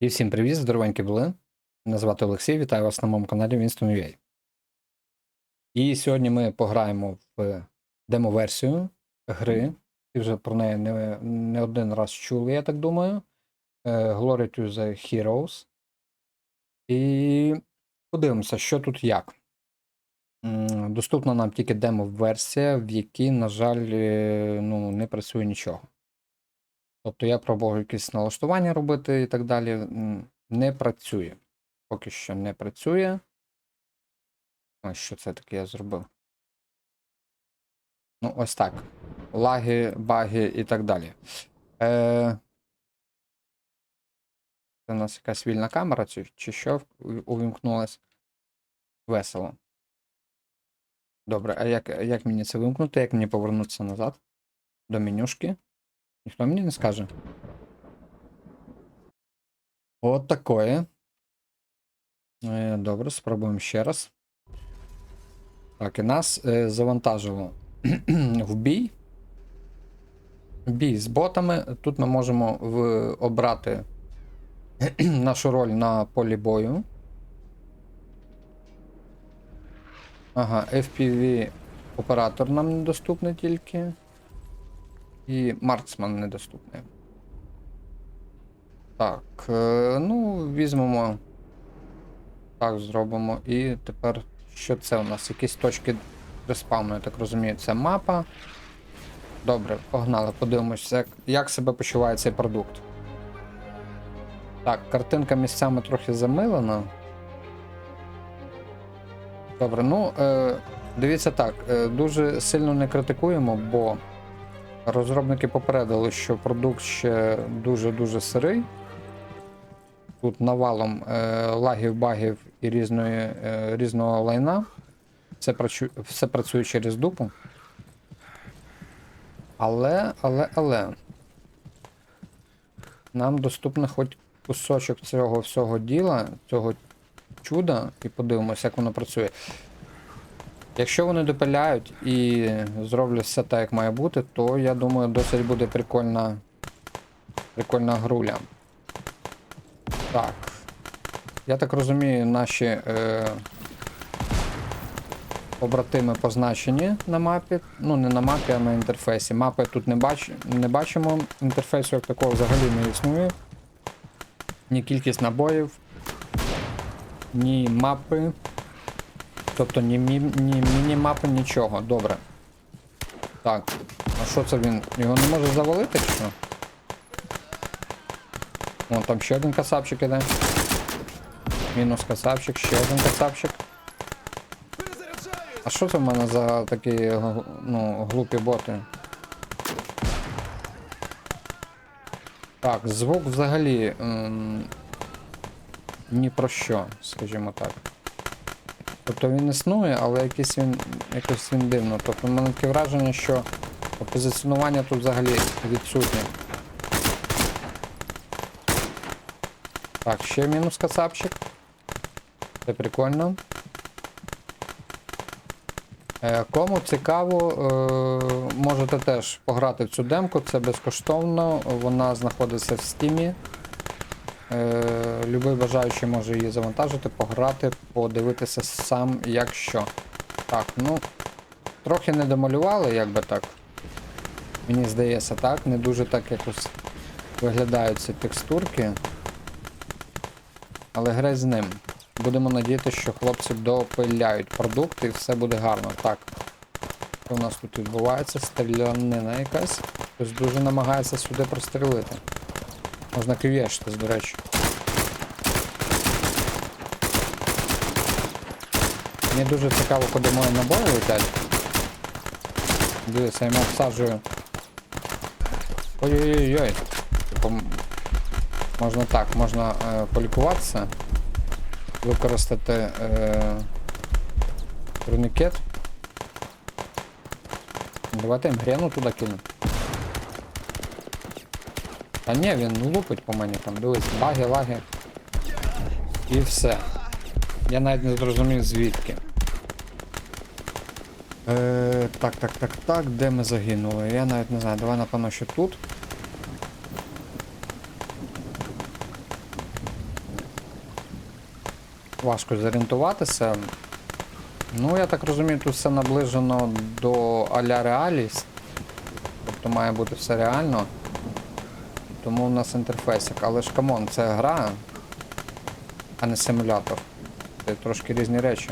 І всім привіт, здоровенькі були. Мене звати Олексій, вітаю вас на моєму каналі Winston UA. І сьогодні ми пограємо в демо-версію гри. Ви вже про неї не, не один раз чули, я так думаю. Е, Glory to the Heroes. І подивимося, що тут як. Доступна нам тільки демо-версія, в якій, на жаль, е, ну, не працює нічого. Тобто я пробував якісь налаштування робити і так далі. Не працює. Поки що не працює. Ось що це таке я зробив. Ну, ось так. Лаги, баги і так далі. Е... Це у нас якась вільна камера, чи, чи що увімкнулась? Весело. Добре, а як, як мені це вимкнути? Як мені повернутися назад? До менюшки? Ніхто мені не скаже. От такое. Е, Добре, спробуємо ще раз. Так, і нас е, завантажило в бій. Бій з ботами. Тут ми можемо в, обрати нашу роль на полі бою. Ага, FPV оператор нам недоступний тільки. І марксман недоступний. Так, е, ну, візьмемо. Так, зробимо. І тепер що це у нас? Якісь точки респавну, я так розумію, це мапа. Добре, погнали, подивимось, як, як себе почуває цей продукт. Так, картинка місцями трохи замилена. Добре, ну, е, дивіться так, е, дуже сильно не критикуємо, бо розробники попередили, що продукт ще дуже-дуже сирий. Тут навалом е, лагів, багів і різної, е, різного лайна. Все, працю, все працює через дупу. Але, але, але. Нам доступно хоч кусочок цього всього діла, цього чуда, і подивимося, як воно працює. Якщо вони допиляють і зроблять все так, як має бути, то я думаю, досить буде прикольна, прикольна груля. Так. Я так розумію, наші е, побратими позначені на мапі. Ну, не на мапі, а на інтерфейсі. Мапи тут не, бач, не бачимо. Інтерфейсу як такого взагалі не існує. Ні кількість набоїв, ні мапи. Тобто ні, мі, ні міні-мапи, нічого. Добре. Так. А що це він? Його не може завалити чи що? Вон там ще один касапчик іде. Мінус касапчик, ще один касапчик. А що це в мене за такі ну, глупі боти? Так, звук взагалі ем, ні про що, скажімо так. Тобто він існує, але якийсь він, якось він дивно. Тобто в мене таке враження, що позиціонування тут взагалі відсутнє. Так, ще мінус кацапчик. Це прикольно. Е, Кому цікаво, е, можете теж пограти в цю демку, це безкоштовно, вона знаходиться в стімі. Е, Любий бажаючий може її завантажити, пограти, подивитися сам як що. Так, ну, трохи не домалювали, як би так. Мені здається, так. Не дуже так якось виглядають ці текстурки. Але грай з ним. Будемо надіятися, що хлопці допиляють продукт і все буде гарно. Так. Що у нас тут відбувається? Стрілянина якась. Хтось дуже намагається сюди прострілити. Можна квішитись, до речі. Мені дуже цікаво, куди мої набої летять. Дивіться, я йому всаджую. Ой-ой-ой-ой. Типу, можна так, можна е, полікуватися. Використати е. Давайте я грену туди кину. Та ні, він лупить по мені там, дивись, баги, лаги. І все. Я навіть не зрозумів звідки. Е, так, так, так, так, де ми загинули? Я навіть не знаю, давай напевно, що тут. важко зорієнтуватися. Ну, я так розумію, тут все наближено до а-ля реалість. Тобто має бути все реально. Тому у нас інтерфейсик. Але ж камон, це гра, а не симулятор. Це трошки різні речі.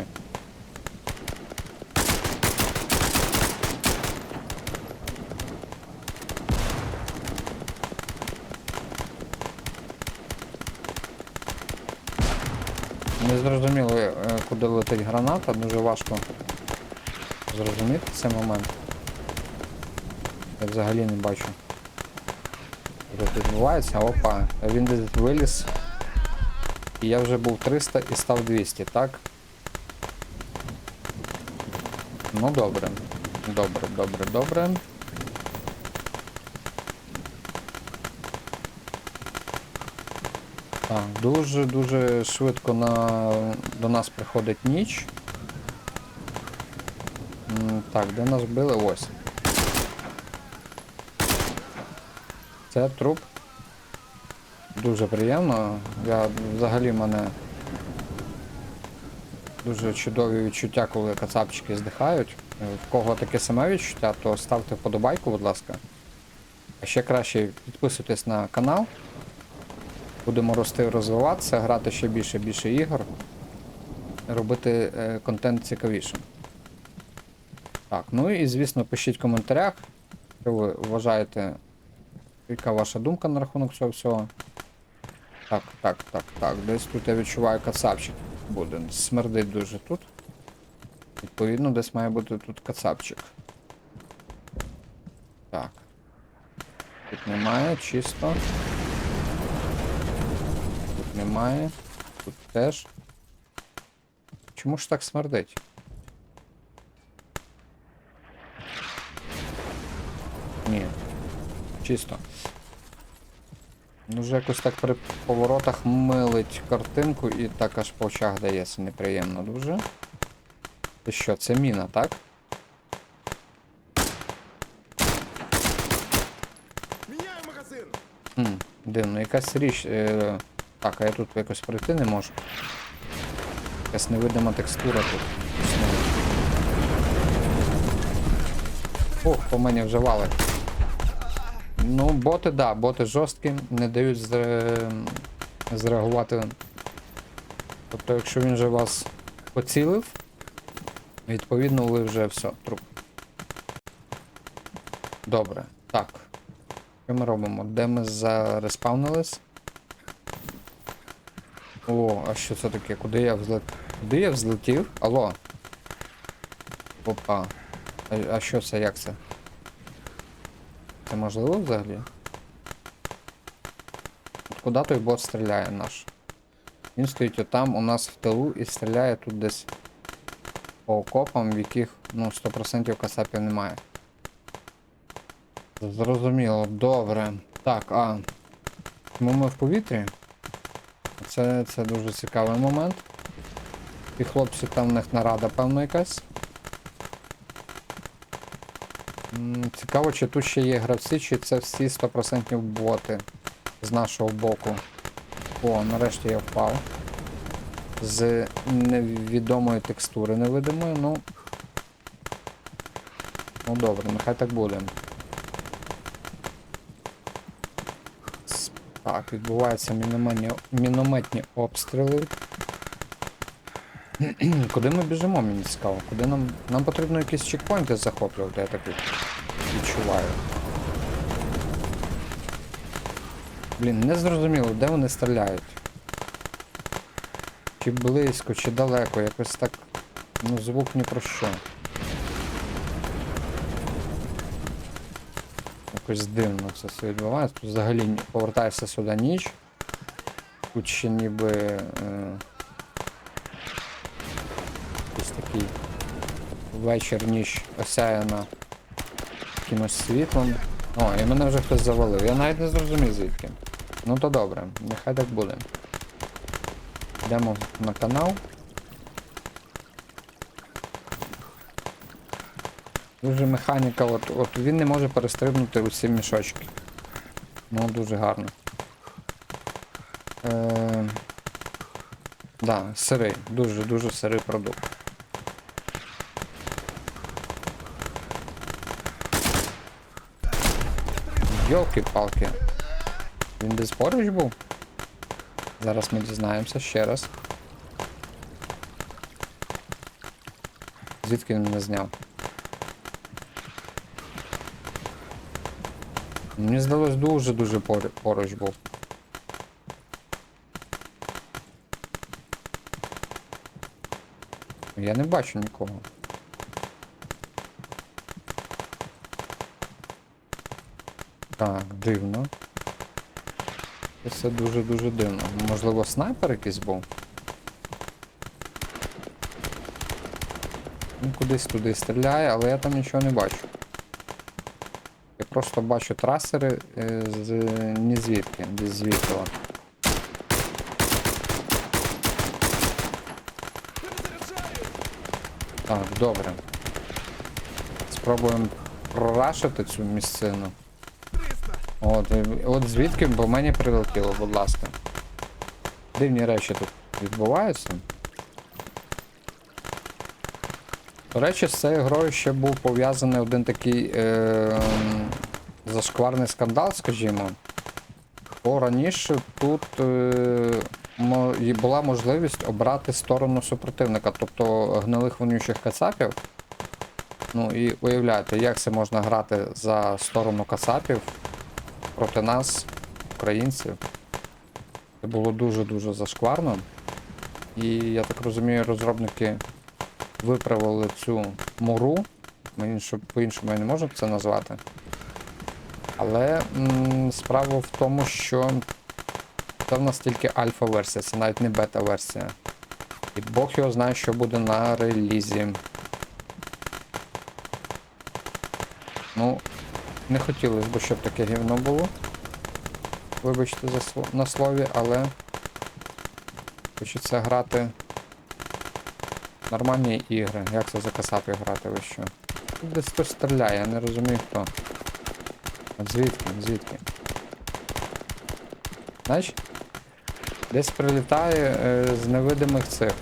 Не зрозуміло, е, куди летить граната, дуже важко зрозуміти цей момент. Я взагалі не бачу. Що відбувається? Опа, він десь виліз. І я вже був 300 і став 200, так? Ну добре. Добре, добре, добре. Так, дуже-дуже швидко на... до нас приходить ніч. Так, де нас били? Ось. Це труп. Дуже приємно. Я взагалі мене дуже чудові відчуття, коли кацапчики здихають. В кого таке саме відчуття, то ставте вподобайку, будь ласка. А ще краще підписуйтесь на канал. Будемо рости розвиватися, грати ще більше більше ігор. Робити е, контент цікавішим. Так, ну і звісно, пишіть в коментарях, що ви вважаєте, яка ваша думка на рахунок цього всього. Так, так, так, так. Десь тут я відчуваю кацапчик буде. Смердить дуже тут. Відповідно, десь має бути тут кацапчик. Так. Тут немає, чисто. Тут немає. Тут теж. Чому ж так смердить? Ні. Чисто. Ну, вже якось так при поворотах милить картинку і так аж по очах дається неприємно дуже. Це що, це міна, так? Хм, дивно, якась річ. Е, так, а я тут якось пройти не можу. Якась невидима текстура тут. існує. Ох, по мені вже валить. Ну, боти, да, боти жорсткі, не дають зре... зреагувати. Тобто, якщо він же вас поцілив, відповідно ви вже все, труп. Добре. Так. Що ми робимо? Де ми зареспавнились? О, а що це таке? Куди я взлет... Куди я взлетів? Алло. Опа. А, а що це, як це? Це можливо взагалі? От куди той бот стріляє наш? Він стоїть отам у нас в тилу і стріляє тут десь по окопам, в яких ну 100% касапів немає. Зрозуміло, добре. Так, а. Чому ми в повітрі? Це, це дуже цікавий момент. І хлопці там в них нарада, певно, якась. М, Цікаво, чи тут ще є гравці, чи це всі 100% боти з нашого боку. О, нарешті я впав. З невідомої текстури невидимої, ну. Ну добре, нехай так буде. Так, відбуваються мінометні, обстріли. Куди ми біжимо, мені цікаво. Куди нам. Нам потрібно якісь чекпоінти захоплювати, я так відчуваю. Блін, не зрозуміло, де вони стріляють. Чи близько, чи далеко, якось так. Ну, звук ні про що. Якось дивно це все відбувається. Тут взагалі повертаєшся сюди ніч. Тут ще ніби. Е... Такий вечір ніч осяяна якимось світлом. О, і мене вже хтось завалив. Я навіть не зрозумів звідки. Ну то добре, нехай так буде. Йдемо на канал. Дуже механіка, от, от він не може перестрибнути усі мішочки. Ну, дуже гарно. Е, Да, сирий, дуже-дуже сирий продукт. Йолки-палки. Він десь поруч був? Зараз ми дізнаємося ще раз. Звідки він не зняв? Мені здалось дуже-дуже поруч був. Я не бачу нікого. Так, дивно. Це дуже-дуже дивно. Можливо, снайпер якийсь був? Він кудись туди стріляє, але я там нічого не бачу. Я просто бачу трасери е, з ні звідки, десь звідти. Так, добре. Спробуємо прорашити цю місцину. 300. От, от звідки бо мені прилетіло, будь ласка. Дивні речі тут відбуваються. До речі, з цією грою ще був пов'язаний один такий е, зашкварний скандал, скажімо. Бо раніше тут е, була можливість обрати сторону супротивника, тобто гнилих вонючих кацапів. Ну і уявляєте, як це можна грати за сторону кацапів проти нас, українців. Це було дуже-дуже зашкварно. І я так розумію, розробники виправили цю муру. По-іншому я не можу це назвати. Але м, справа в тому, що це в нас тільки альфа-версія, це навіть не бета-версія. І Бог його знає, що буде на релізі. Ну, не хотілося б, щоб таке гівно було. Вибачте за сво- на слові, але хочеться грати нормальні ігри. Як це за касапів грати, ви що? Тут десь хтось стріляє, я не розумію хто. От звідки? Звідки? Знаєш? Десь прилітає е, з невидимих цих.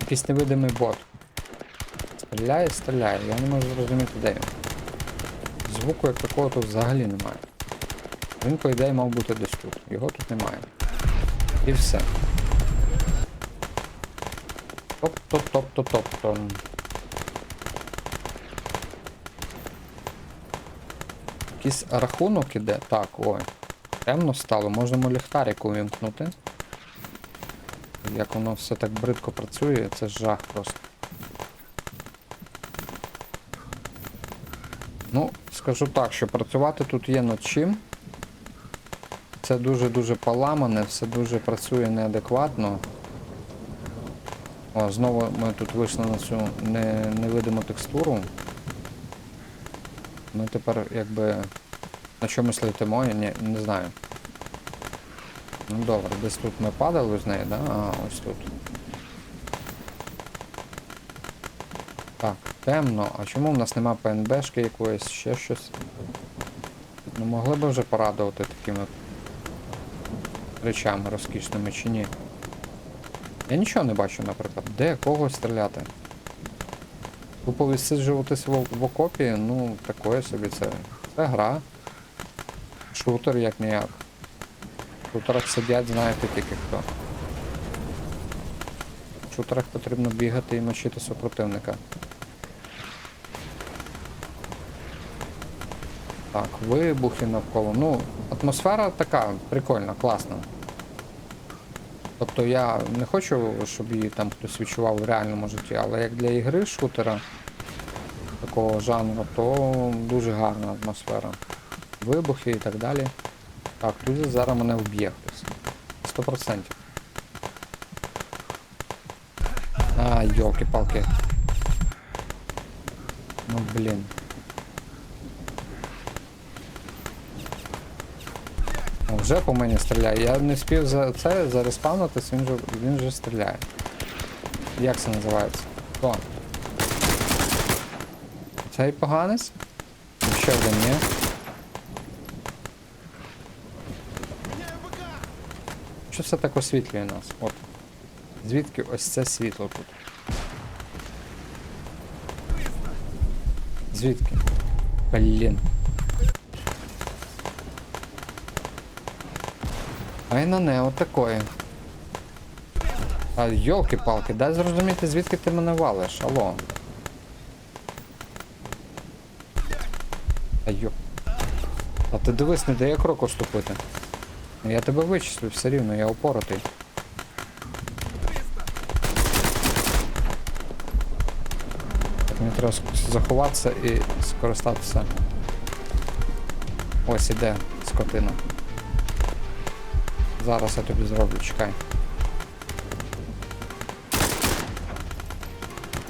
Якийсь невидимий бот. Стріляє, стріляє, я не можу зрозуміти, де він. Звуку як такого тут взагалі немає. Він, по ідеї, мав бути десь тут. Його тут немає. І все. Тобто. Якийсь рахунок іде. Так, ой. Темно стало, можемо ліхтарик увімкнути. Як воно все так бридко працює, це жах просто. Ну, скажу так, що працювати тут є над чим. Це дуже-дуже поламане, все дуже працює неадекватно. О, знову ми тут вийшли на цю не, невидиму текстуру. Ми тепер якби на чомусь летимо, я не, не знаю. Ну добре, десь тут ми падали з неї, да? А, ось тут. Так, темно. А чому в нас нема ПНБшки якоїсь, ще щось? Ну могли б вже порадувати такими речами розкішними чи ні? Я нічого не бачу, наприклад. Де кого стріляти? Тупо відсиджуватись в, в окопі, ну, такое собі це. Це гра. Шутер як ніяк. В шутерах сидять, знаєте тільки хто. В шутерах потрібно бігати і мочити супротивника. Так, вибухи навколо. Ну, атмосфера така прикольна, класна. Тобто я не хочу, щоб її там хтось відчував в реальному житті, але як для ігри шутера такого жанру, то дуже гарна атмосфера. Вибухи і так далі. Так, тут зараз мене вб'є хтось. 100%. А, йолки-палки. Ну блін. Вже по мені стріляє. Я не спів за це зареспавнитись, він же він вже стріляє. Як це називається? Хто? Цей поганець? Ще один є. Що все так освітлює нас? От. Звідки ось це світло тут? Звідки? Блін. Ай на не, от такої. А йолки-палки, дай зрозуміти, звідки ти мене валиш, алло. А йоп. А ти дивись, не дає кроку ступити. Ну я тебе вичислю все рівно, я упоротий. Мені треба заховатися і скористатися. Ось іде скотина. Зараз я тобі зроблю, чекай.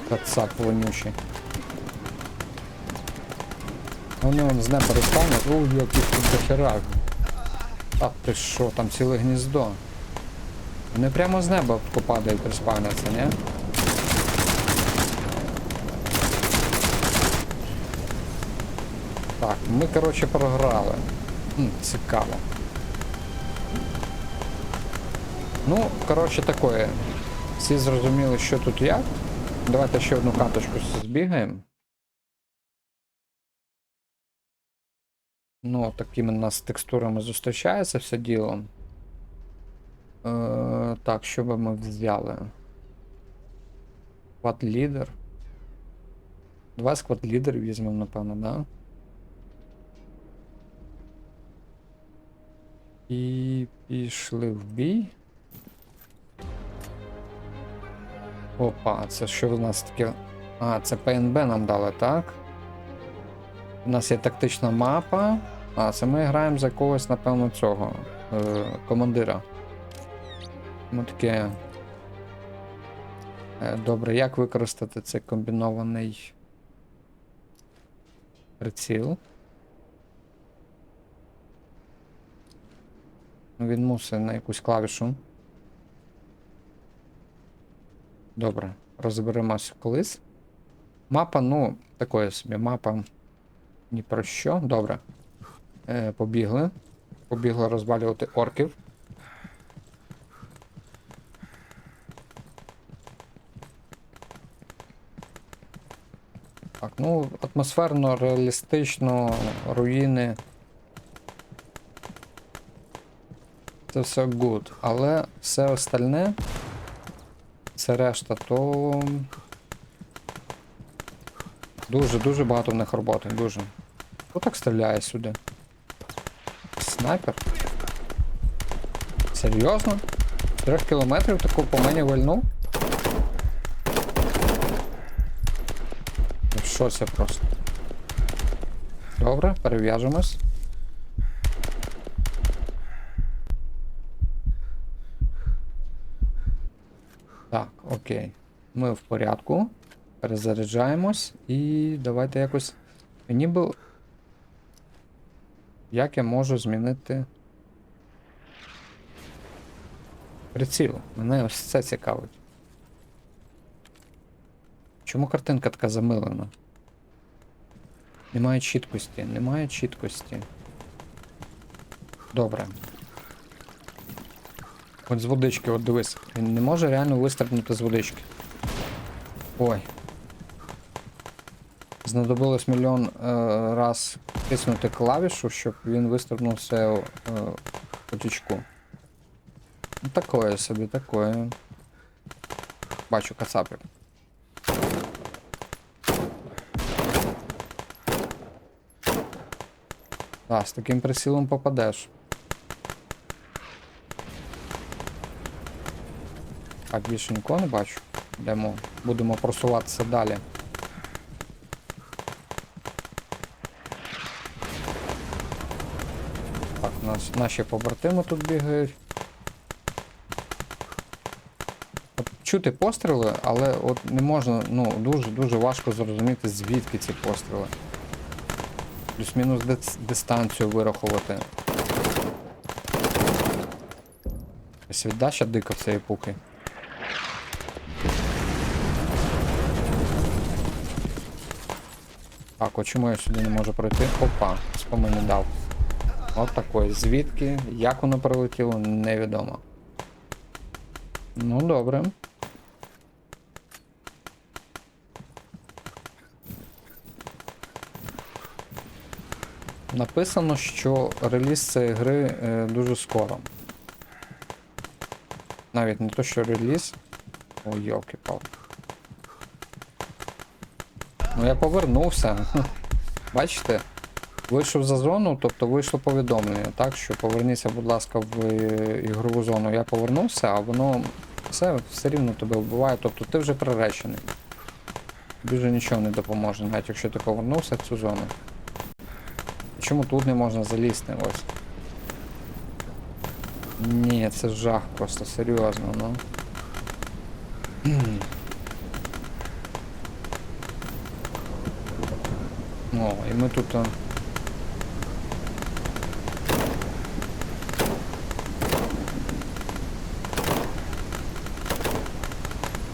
Кацап вонючий. Вони вон з неба розтануть. Ух, як їх тут дохера. Та ти що, там ціле гніздо. Вони прямо з неба попадають, приспавняться, ні? Так, ми, коротше, програли. М, цікаво. Ну, коротше, такое. Всі зрозуміли, що тут як. Давайте ще одну каточку збігаємо. Ну, такими нас текстурами зустрічається все діло. Е, так, що би ми взяли? Склад лідер. Два склад лідерів візьмемо, напевно, да? І пішли в бій. Опа, це що в нас таке? А, це ПНБ нам дали, так? У нас є тактична мапа. А, це ми граємо за когось, напевно, цього. Е, командира. Ну таке. Е, добре, як використати цей комбінований приціл? Він мусить на якусь клавішу. Добре, розберемося колись. Мапа, ну, такої собі мапа. Ні про що. Добре. Е, побігли. Побігли розвалювати орків. Так, ну, атмосферно, реалістично, руїни. Це все good. Але все остальне. Це решта, то. Дуже-дуже багато в них роботи, дуже. Хто так стріляє сюди? Снайпер? Серйозно? Трьох кілометрів таку по мені вальнув? Я в просто. Добре, перев'яжемось. Так, окей. Ми в порядку. Перезаряджаємось і давайте якось. Мені би. Як я можу змінити. Приціл. Мене ось це цікавить. Чому картинка така замилена? Немає чіткості, немає чіткості. Добре. От з водички, от дивись. Він не може реально вистрибнути з водички. Ой. Знадобилось мільйон е, раз тиснути клавішу, щоб він вистрибнув все е, в потічку. Ну, такое собі, такое. Бачу кацапів. Так, з таким прицілом попадеш. Так, більше нікого не бачу. Йдемо, будемо просуватися далі. Так, нас наші побратими тут бігають. Чути постріли, але от не можна, ну, дуже-дуже важко зрозуміти, звідки ці постріли. Плюс-мінус дистанцію вирахувати. Ось віддача дика цієї пуки. Так, от чому я сюди не можу пройти? Опа, спомини дав. От такої. Звідки, як воно прилетіло, невідомо. Ну, добре. Написано, що реліз цієї гри е, дуже скоро. Навіть не то, що реліз. Ой, йолки пал Ну я повернувся. Бачите? Вийшов за зону, тобто вийшло повідомлення, так що поверніться, будь ласка, в е, ігрову зону. Я повернувся, а воно все, все рівно тебе вбиває, тобто ти вже приречений. Вже нічого не допоможе, навіть якщо ти повернувся в цю зону. Чому тут не можна залізти? Ось. Ні, це жах просто серйозно, ну. О, і ми тут. а,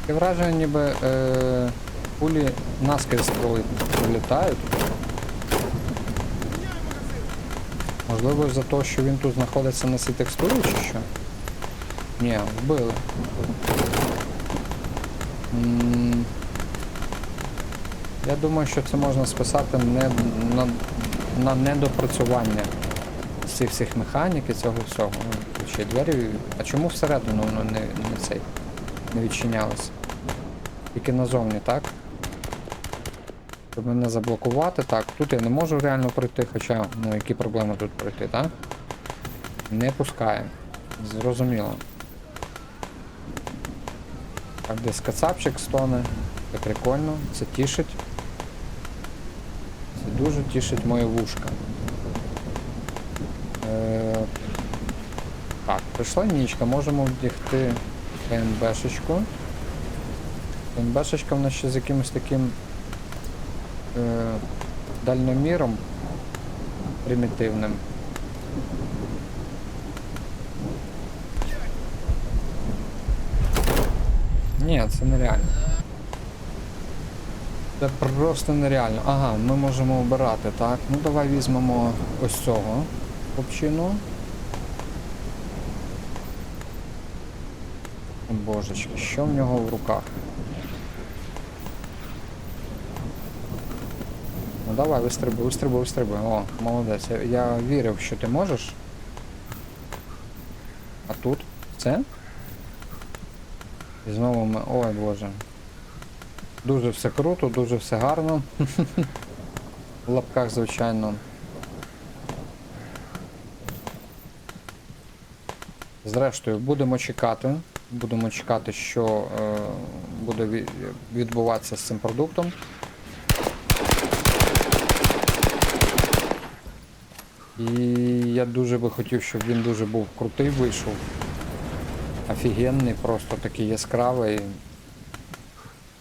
Таке враження, ніби е, пулі наскрізь пролітають. Можливо, за те, що він тут знаходиться на цій текстурі чи що? Ні, вбили. М, Я думаю, що це можна списати не на, на недопрацювання цих всіх механік і цього всього. Ще двері. А чому всередину воно не, не цей не відчинялося? Тільки назовні, так? Щоб мене заблокувати. Так, тут я не можу реально пройти, хоча, ну які проблеми тут пройти, так? Не пускає. Зрозуміло. Так, десь кацапчик стоне. Це прикольно, це тішить. Дуже тішить моє вушка. Е, так, прийшла нічка, можемо вдягти ПНБшечку. ПНБшечка в нас ще з якимось таким е, дальноміром примітивним. Ні, це нереально. Це просто нереально. Ага, ми можемо обирати, так? Ну давай візьмемо ось цього хлопчину. О, Божечки, що в нього в руках? Ну давай, вистрибуй, вистрибуй, вистрибуй. О, молодець. Я вірив, що ти можеш. А тут? Це? І знову ми. Ой боже. Дуже все круто, дуже все гарно. В лапках, звичайно. Зрештою, будемо чекати. Будемо чекати, що е, буде відбуватися з цим продуктом. І я дуже би хотів, щоб він дуже був крутий вийшов. Офігенний, просто такий яскравий.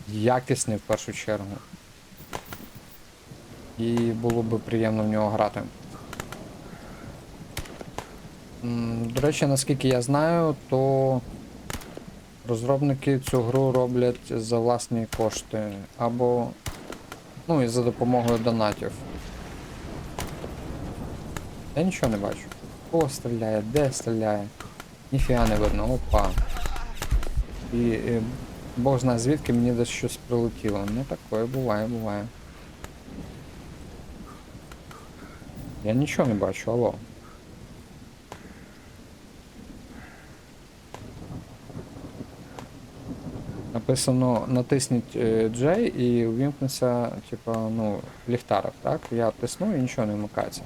Якісний в першу чергу. І було б приємно в нього грати. До речі, наскільки я знаю, то розробники цю гру роблять за власні кошти або ну і за допомогою донатів. Я нічого не бачу. Хто стріляє, де стріляє? Ніфіга не видно, опа. І е, Бог знає звідки мені десь щось прилетіло. Ну таке буває, буває. Я нічого не бачу, алло. Написано натисніть е, J і увімкнеться, типа, ну, ліхтарик, так? Я тисну і нічого не вмикається.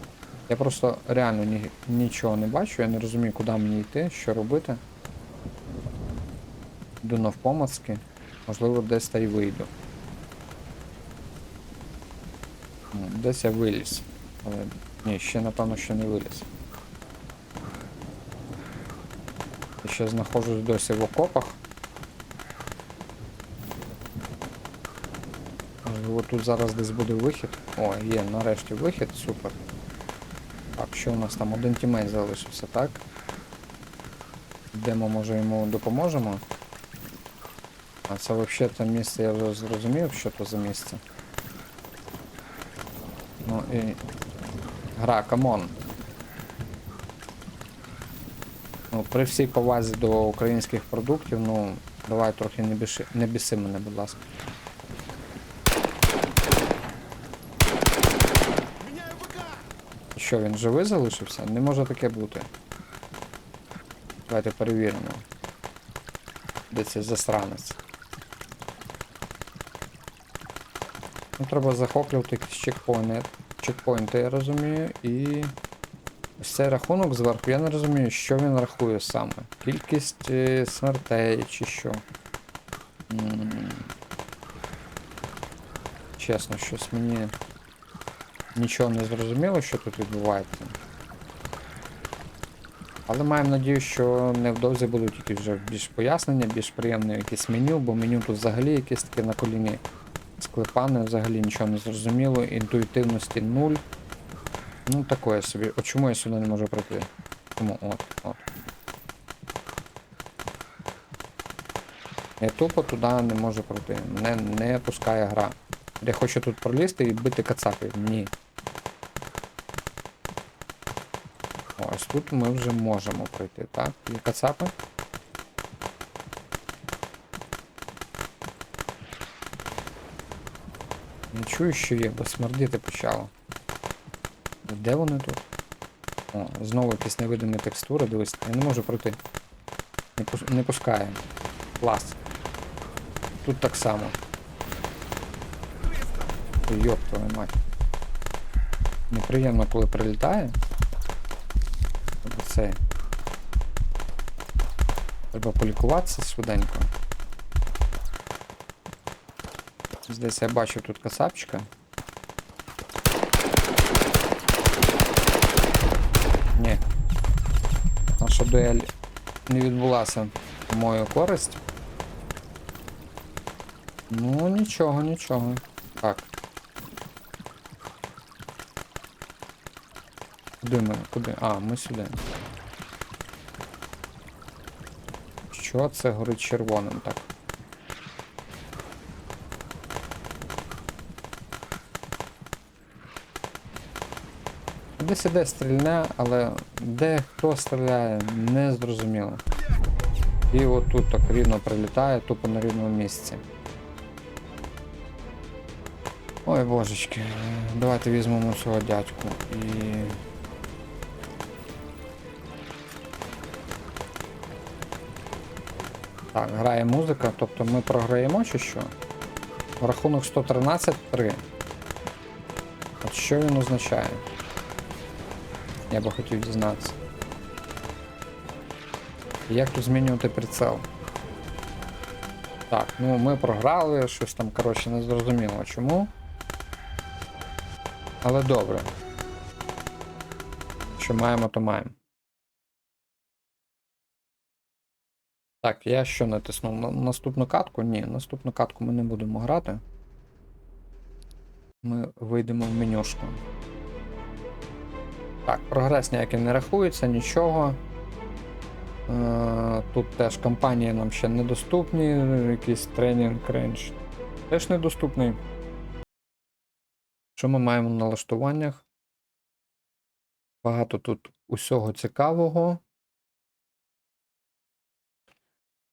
Я просто реально ні, нічого не бачу, я не розумію, куди мені йти, що робити. Йду навпомацки. Можливо, десь та й вийду. Десь я виліз. Але ні, ще напевно ще не виліз. Я ще знаходжусь досі в окопах. Можливо, тут зараз десь буде вихід. О, є нарешті вихід, супер. Так, що у нас там? Один тімейт залишився, так? Йдемо, може йому допоможемо. А це взагалі це місце, я вже зрозумів, що то за місце. Ну і. Гра, камон. Ну, при всій повазі до українських продуктів, ну, давай трохи не біши, не біси мене, будь ласка. Що, він живий залишився? Не може таке бути. Давайте перевіримо. Де цей засранець? Ну, треба захоплювати якісь чекпоінти, чекпоінти, я розумію, і. Ось цей рахунок зверху, я не розумію, що він рахує саме. Кількість е, смертей чи що. Чесно, щось мені нічого не зрозуміло, що тут відбувається. Але маємо надію, що невдовзі будуть якісь вже більш пояснення, більш приємне якесь меню, бо меню тут взагалі якесь таке на коліні склепане, взагалі нічого не зрозуміло, інтуїтивності нуль. Ну такое собі. От чому я сюди не можу пройти? Тому от, от. Я тупо туди не можу пройти. Мене не пускає гра. Я хочу тут пролізти і бити кацапів. Ні. Ось тут ми вже можемо пройти, так? Є кацапи? Чую, що є, бо смердити почало. Де вони тут? О, знову якісь невидимі текстури, дивись, я не можу пройти. Не, пус- не пускає. Клас. Тут так само. Йоп твою мать. Неприємно, коли прилітає. Тобто Це. Треба полікуватися швиденько. Здається, я бачу тут касапчика. Ні. Наша дуель не відбулася в мою користь. Ну, нічого, нічого. Так. Куди ми? Куди? А, ми сюди. Що це горить червоним, так? Десь іде стрільне, але де хто стріляє, не зрозуміло. І отут так рівно прилітає, тупо на рівному місці. Ой божечки, давайте візьмемо цього дядьку і. Так, грає музика, тобто ми програємо чи що? Рахунок 113-3. От що він означає? Я би хотів дізнатися. Як тут змінювати прицел? Так, ну ми програли, щось там, коротше, не зрозуміло чому. Але добре. Що маємо, то маємо. Так, я що натиснув? На- Наступну катку? Ні, наступну катку ми не будемо грати. Ми вийдемо в менюшку. Так, прогрес ніякий не рахується, нічого. Е, Тут теж компанії нам ще недоступні, якийсь тренінг рейндж. Теж недоступний. Що ми маємо на налаштуваннях? Багато тут усього цікавого.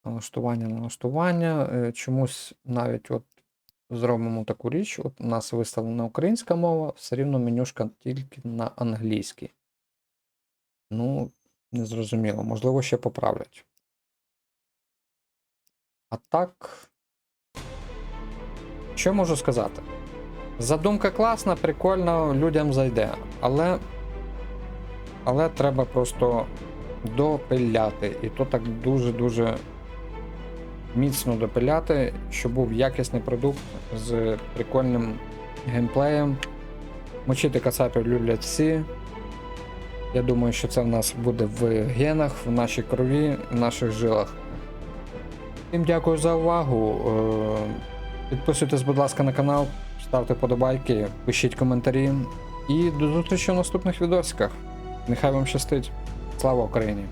Налаштування, налаштування. Е, Чомусь навіть от зробимо таку річ. От у нас виставлена українська мова, все рівно менюшка тільки на англійській. Ну, незрозуміло. Можливо, ще поправлять. А так. Що можу сказати? Задумка класна, прикольна, людям зайде. Але. Але треба просто допиляти. І то так дуже-дуже міцно допиляти, щоб був якісний продукт з прикольним геймплеєм. Мочити кацапів люблять всі. Я думаю, що це в нас буде в генах, в нашій крові, в наших жилах. Всім дякую за увагу. Е, Підписуйтесь, будь ласка, на канал, ставте подобайки, пишіть коментарі. І до зустрічі в наступних відосиках. Нехай вам щастить. Слава Україні!